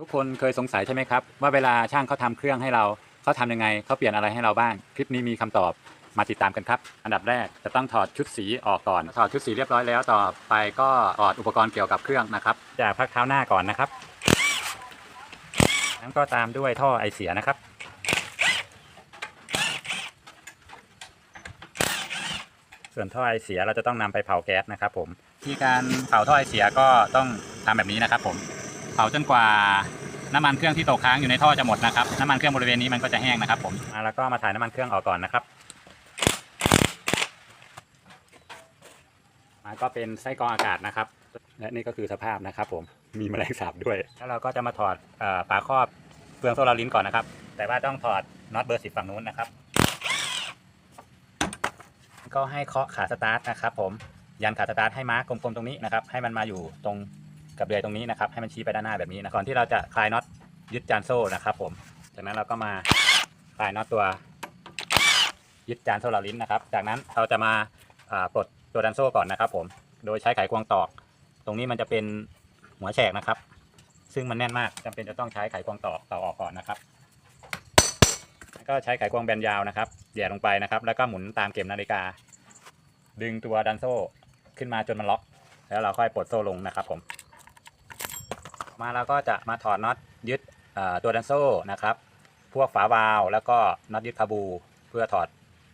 ทุกคนเคยสงสัยใช่ไหมครับ ว่าเวลาช่างเขาทำเครื่องให้เราเขาทำยังไงเขาเปลี่ยนอะไรให้เราบ้าง คลิปนี้มีคำตอบมาติดตามกันครับ อันดับแรกจะต้องถอดชุดสีออกก่อน ถอดชุดสีเรียบร้อยแล้วต่อไปก็ถอดอุปกรณ์เกี่ยวกับเครื่องนะครับจากพักเท้าหน้าก่อนนะครับนั้นก็ตามด้วยท่อไอเสียนะครับ ส่วนท่อไอเสียเราจะต้องนำไปเผาแก๊สนะครับ ผมที่การเผาท่อไอเสียก็ต้องทำแบบนี้นะครับผมเผาจนกว่าน้ำมันเครื่องที่ตกค้างอยู่ในท่อจะหมดนะครับน้ำมันเครื่องบริเวณนี้มันก็จะแห้งนะครับ ผมอ่าแล้วก็มาถ่ายน้ำมันเครื่องออกก่อนนะครับมันก็เป็นไส้กรองอากาศนะครับ และนี่ก็คือสภาพนะครับ ผมมีแมลงสาบด้วย แล้วเราก็จะมาถอดอ่อฝาครอบเฟืองโซลารินก่อนนะครับ แต่ว่าต้องถอดน็อตเบอร์สิบฝั่งนู้นนะครับ ก็ให้เคาะขาสตาร์ทนะครับ ผมยันขาสตาร์ทให้มาร์กกลมๆตรงนี้นะครับ ให้มันมาอยู่ตรง กับเดือยตรงนี้นะครับให้มันชี้ไปด้านหน้าแบบนี้นะก่อนที่เราจะคลายน็อตยึดจานโซ่นะครับ ผม จากนั้นเราก็มาคลายน็อตตัวยึดจานโซ่ลาลิ้นนะครับ จากนั้นเราจะมาปลดตัวดันโซ่ก่อนนะครับผม โดยใช้ไขควงตอก ตรงนี้มันจะเป็นหัวแฉกนะครับ ซึ่งมันแน่นมากจำเป็นจะต้องใช้ไขควงตอกตอกออกก่อนนะครับ แล้วก็ใช้ไขควงแบนยาวนะครับแหย่ลงไปนะครับ แล้วก็หมุนตามเข็มนาฬิกา ดึงตัวดันโซ่ขึ้นมาจนมันล็อก แล้วเราค่อยปลดโซ่ลงนะครับผม มาเราก็จะมาถอดน็อตยึดตัวดันโซ่นะครับ พวกฝาวาลแล้วก็น็อตยึดคาบู เพื่อถอด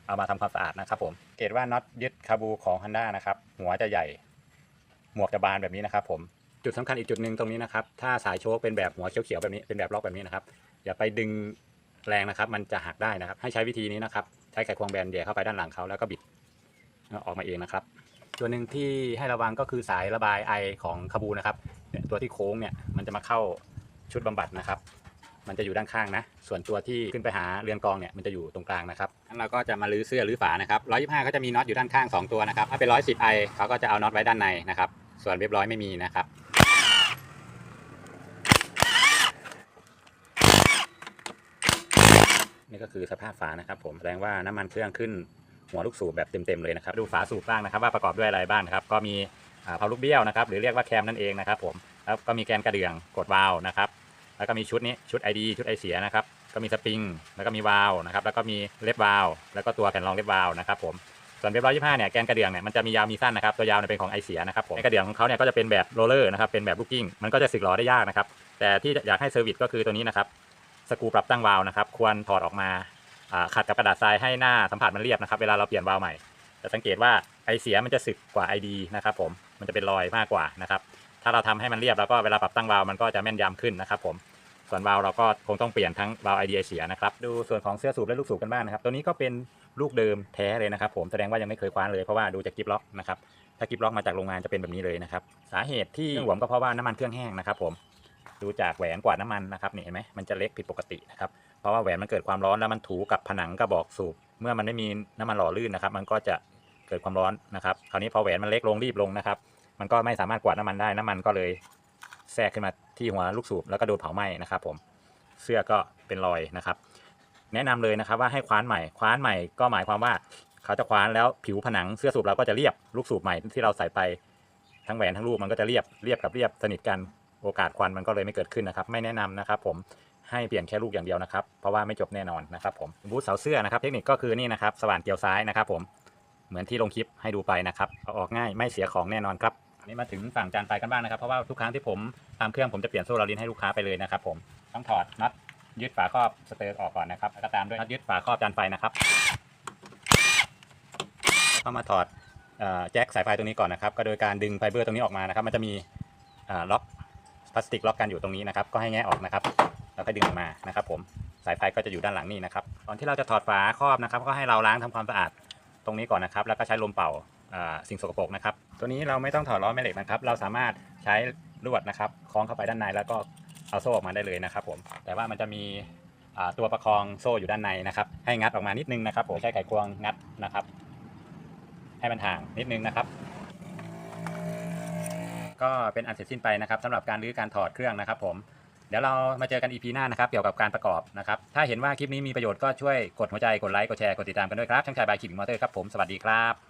เอามาทำความสะอาดนะครับผมเกตว่าน็อตยึดคาบูของ Honda นะครับ หัวจะใหญ่ หมวกจะบานแบบนี้นะครับ ผมจุดสำคัญอีกจุดหนึ่งตรงนี้นะครับ ถ้าสายโชคเป็นแบบหัวเขียวๆแบบนี้เป็นแบบล็อกแบบนี้นะครับอย่าไปดึงแรงนะครับ มันจะหักได้นะครับ ให้ใช้วิธีนี้นะครับ ใช้ไขควงแบนแหย่เข้าไปด้านหลังเขาแล้วก็บิดออกมาเองนะครับ ตัวหนึ่งที่ให้ระวังก็คือสายระบายไอของคาบูนะครับ เนี่ยตัวที่โค้งเนี่ยมันจะมาเข้าชุดบำบัดนะครับ มันจะอยู่ด้านข้างนะ ส่วนตัวที่ขึ้นไปหาเรือนกองเนี่ยมันจะอยู่ตรงกลางนะครับงั้นเราก็จะมาลื้อเสื้อลื้อฝานะครับ125เขาจะมีน็อตอยู่ด้านข้าง2ตัวนะครับถ้าเป็น110ไอเขาก็จะเอาน็อตไว้ด้านในนะครับ ส่วนเรียบร้อยไม่มีนะครับนี่ก็คือสภาพฝานะครับ ผมแสดงว่าน้ำมันเครื่องขึ้นหัวลูกสูบแบบเต็มๆเลยนะครับ ดูฝาสูบบ้างนะครับ ว่าประกอบด้วยอะไรบ้างนะครับ ก็มี เพาลูกเบี้ยวนะครับหรือเรียกว่าแคมนั่นเองนะครับผมแล้วก็มีแกนกระเดื่องกดวาล์วนะครับแล้วก็มีชุดนี้ชุด ID ชุดไอเสียนะครับก็มีสปริงแล้วก็มีวาล์วนะครับแล้วก็มีเล็บวาล์วแล้วก็ตัวแผ่นรองเล็บวาล์วนะครับผมส่วนเว็บร้อยยี่ห้าเนี่ยแกนกระเดื่องเนี่ยมันจะมียาวมีสั้นนะครับตัวยาวเนี่ยเป็นของไอเสียนะครับผมแกนกระเดื่องของเขาเนี่ยก็จะเป็นแบบโรลเลอร์นะครับเป็นแบบลูกกิ้งมันก็จะสึกหรอได้ยากนะครับแต่ที่อยากให้เซอร์วิสก็คือตัวนี้นะครับสกรูปรับตั้งวาล์วนะครับควรถอดออกมาอ่าขัดกับกระดาษทรายให้หน้าสัมผัสมันเรียบนะครับเวลาเราเปลี่ยนวาล์วใหม่จะสังเกตว่าไอเสียมันจะสึกกว่า ID นะครับผม มันจะเป็นรอยมากกว่านะครับ ถ้าเราทำให้มันเรียบแล้วก็เวลาปรับตั้งวาล์วมันก็จะแม่นยำขึ้นนะครับ ผม ส่วนวาล์วเราก็คงต้องเปลี่ยนทั้งวาล์วไอเดียเสียนะครับ ดูส่วนของเสื้อสูบและลูกสูบกันบ้างนะครับ ตัวนี้ก็เป็นลูกเดิมแท้เลยนะครับ ผม แสดงว่ายังไม่เคยคว้านเลยเพราะว่าดูจากกิฟล็อกนะครับ ถ้ากิฟล็อกมาจากโรงงานจะเป็นแบบนี้เลยนะครับ สาเหตุที่หวมก็เพราะว่าน้ำมันเครื่องแห้งนะครับผมดูจากแหวนกวาดน้ำมันนะครับนี่เห็นไหมมันจะเล็กผิดปกตินะครับเพราะว่าแหวนมันเกิดความร้อนแล้วมันถูกับผนังกระบอกสูบ เมื่อมันไม่มีน้ำมันหล่อลื่นนะครับ มันก็จะ เกิดความร้อนนะครับคราวนี้พอแหวนมันเล็กลงรีบลงนะครับ มันก็ไม่สามารถกวาดน้ำมันได้น้ำมันก็เลยแทรกขึ้นมาที่หัวลูกสูบแล้วก็โดนเผาไหม้นะครับ ผมเสื้อก็เป็นรอยนะครับ แนะนำเลยนะครับว่าให้คว้านใหม่คว้านใหม่ก็หมายความว่าเขาจะคว้านแล้วผิวผนังเสื้อสูบเราก็จะเรียบลูกสูบใหม่ที่เราใส่ไปทั้งแหวนทั้งลูกมันก็จะเรียบเรียบกับเรียบสนิทกันโอกาสควันมันก็เลยไม่เกิดขึ้นนะครับ ไม่แนะนำนะครับ ผมให้เปลี่ยนแค่ลูกอย่างเดียวนะครับ เพราะว่าไม่จบแน่นอนนะครับผมบูทเสาเสื้อนะครับ เทคนิคก็คือนี่นะครับสว่านเกี่ยวซ้ายนะครับผม เหมือนที่ลงคลิปให้ดูไปนะครับเอาออกง่ายไม่เสียของแน่นอนครับันนี้มาถึงฝั่งจานไฟกันบ้างนะครับเพราะว่าทุกครั้งที่ผมตามเครื่องผมจะเปลี่ยนโซ่ลารินให้ลูกค้าไปเลยนะครับผมต้องถอดน็อตยึดฝาครอบสเตอร์ออกก่อนนะครับแล้วก็ตามด้วยน็อตยึดฝาครอบจานไฟนะครับก็มาถอดแจ็คสายไฟตรงนี้ก่อนนะครับ ก็โดยการดึงไฟเบอร์ตรงนี้ออกมานะครับ มันจะมีล็อกพลาสติกล็อกกันอยู่ตรงนี้นะครับก็ให้แงะออกนะครับ แล้วก็ดึงออกมานะครับ ผมสายไฟก็จะอยู่ด้านหลังนี่นะครับก่อนที่เราจะถอดฝาครอบนะครับ ก็ให้เราล้างทำความสะอาด ตรงนี้ก่อนนะครับ แล้วก็ใช้ลมเป่าสิ่งสกปรกนะครับ ตัวนี้เราไม่ต้องถอดล้อแม่เหล็กนะครับ เราสามารถใช้ลวดนะครับคล้องเข้าไปด้านในแล้วก็เอาโซ่ออกมาได้เลยนะครับผม แต่ว่ามันจะมีตัวประคองโซ่อยู่ด้านในนะครับ ให้งัดออกมานิดนึงนะครับผมใช้ไขควงงัดนะครับ ให้มันห่างนิดนึงนะครับ ก็เป็นอันเสร็จสิ้นไปนะครับสำหรับการรื้อการถอดเครื่องนะครับผม เดี๋ยวเรามาเจอกัน EP หน้านะครับ เกี่ยวกับการประกอบนะครับ ถ้าเห็นว่าคลิปนี้มีประโยชน์ก็ช่วยกดหัวใจ กดไลค์ กดแชร์ กดติดตามกันด้วยครับ ช่างชายบายคิมมอเตอร์ครับผม สวัสดีครับ